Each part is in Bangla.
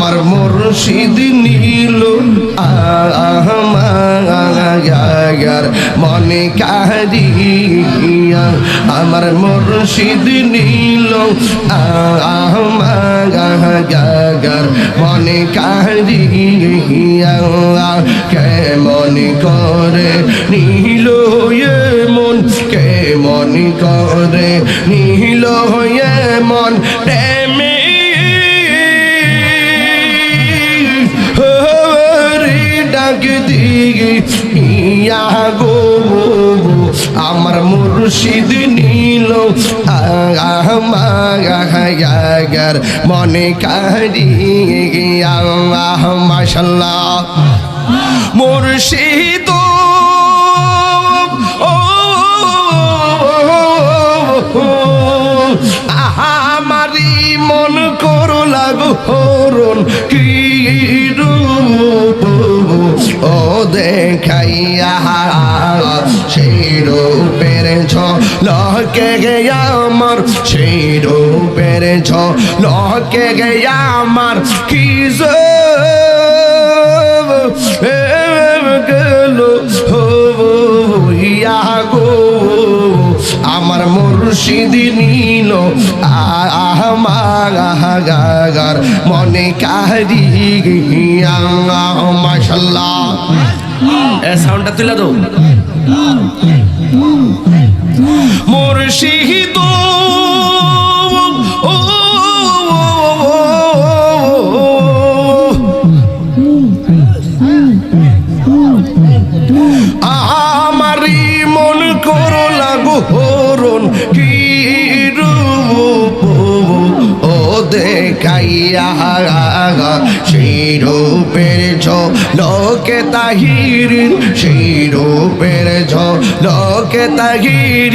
আমার মুর্শিদ নীল, আহমার মনে কাহিয়া আমার মুর্শিদ নীল, আহমার মনে কাহিয়া কে মনে করে নীল মন, কেমন করে নীল এ মন আমার মুর্শিদ নীল। আহমাগার মনে কারি আল্লাহ মাশাল্লাহ মুর্শিদ, ও আমারি মন করো লাগো হরণ, কি রূপ? দেখাইয়া সেই রূপের ছ গেয়া আমার, সেই রূপের ছ গেয়া আমার। কি গেল ইয়া গো। আমার মুর্শিদ নীল আহমাগার মনে কারি মাশাল্লাহ। এ সাউন্ডটা তুলে দাও। মুর্শিদ ও আমারি মন করো লাগো হরণ কি দেখাইয়া সেই রূপের লোকে তাহির, সেই রূপের লোকে তাহির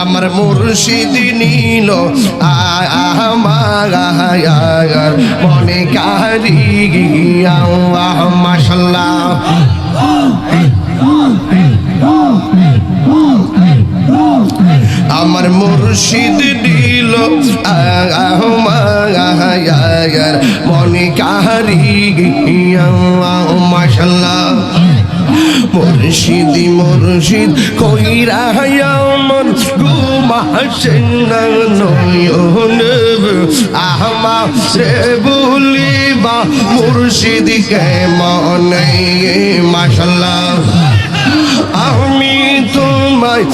আমার মুর্শিদ নীল আমার মনে কারি গিয়া মাসাল্লাহ মুর্শিদ দিল আমার মনে কারি গিয়া মাসাল্লাহ মুর্শিদি, মুর্শিদ কইরা মন গুমাসেন নয়ন আহমা রে বলিবা মুর্শিদি কে মনে মাশাল্লাহ। আমি তোমায়